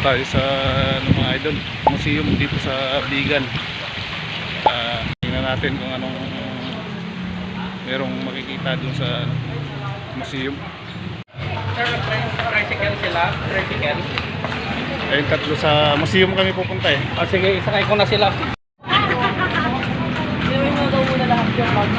tayo sa ano, mga idol, museum dito sa Bigan. Ah, tingnan natin kung anong merong makikita dun sa ano, museum. Sir, tri- tricycle sila. Tricycle. Ayun, tatlo sa museum kami pupunta eh. O sige, isakay ko na sila. Gawin mo daw muna lahat yung bag.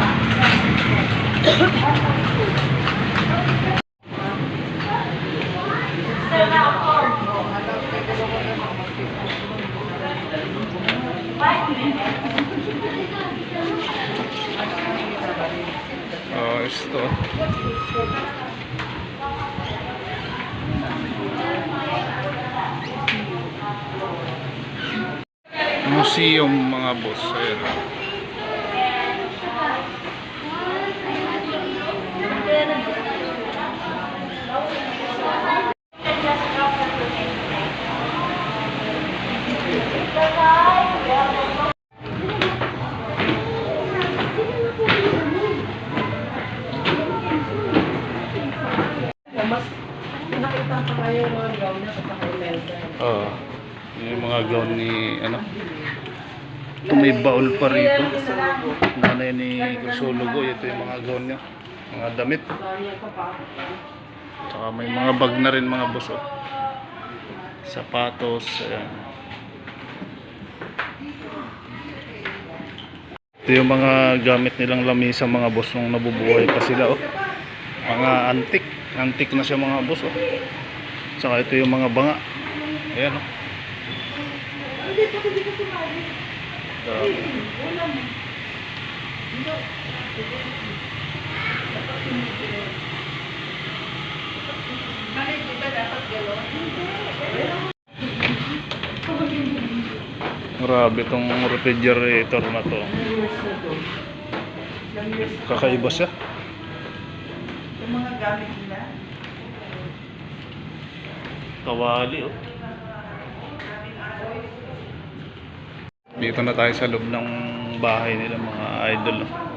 Oh, ito. Museum mga boss. Ayan. Mas nakita pa kayo mga gown na sa pakimensa. Oo. yung mga gown ni ano. Ito may baul pa rito. Nanay ni Crisologo. Ito yung mga gown niya. Mga damit. Tsaka may mga bag na rin mga boss. Oh. Sapatos. Ayan. Ito yung mga gamit nilang lamisa mga boss nung nabubuhay pa sila. Oh. Mga antik. Antik na siya mga boss. Oh. Tsaka ito yung mga banga. Ayan oh. Dami. Grabe tong refrigerator na to. Kakaiba siya. Yung mga gamit. Kawali oh. Dito na tayo sa loob ng bahay nila mga idol. oh.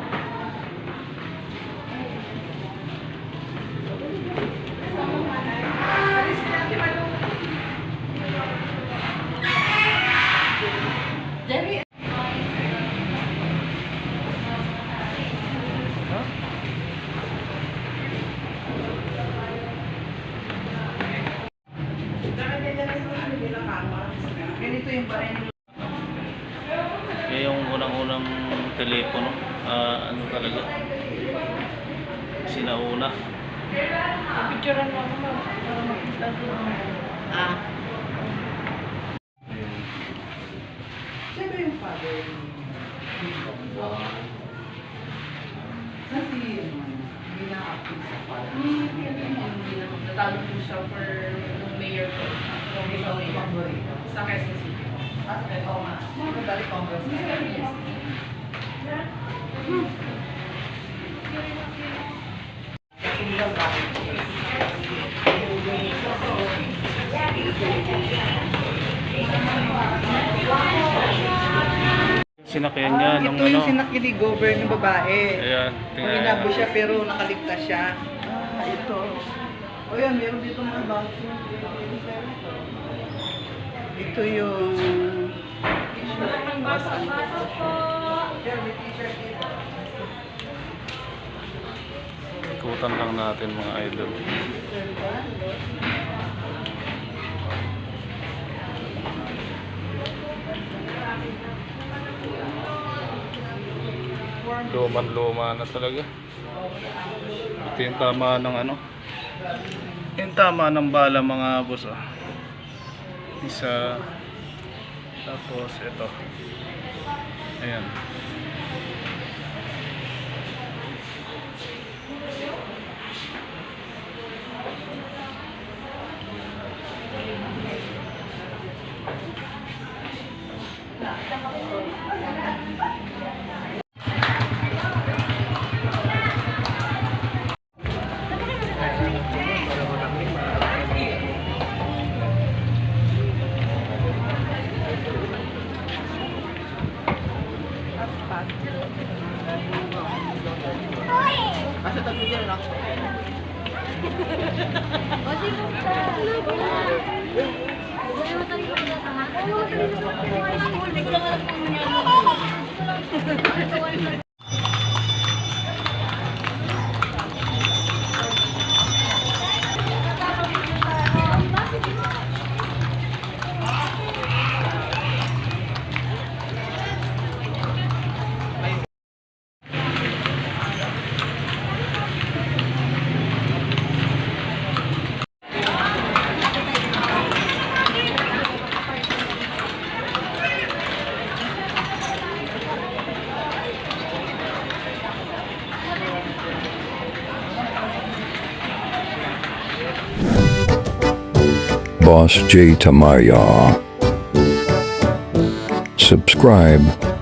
Ganito yung bahay Eh, yung unang-unang telepono, ah, ano talaga? Sinauna. Picturean mo ako para makita ko. Ah. Sino yung father? Kasi hindi na-active sa father. Natalo po siya for mayor ko. Sa Quezon City. Ah, nga. Mga dali congress. Sinakyan niya nung Ito ano. yung sinakyan ni Govern ng babae. Ayan, tingnan. inabo siya pero nakaligtas siya. Ah, ito. O yan, meron dito mga bathroom. Ito yung may t-shirt dito. Ikutan lang natin mga idol. Luman-luma na talaga. Ito yung tama ng ano. Yung tama ng bala mga boss. Ah. Isa. Tapos ito. Ayan. Asa Hindi ko lang alam kung ano yan. Boss J. Tamaya. Subscribe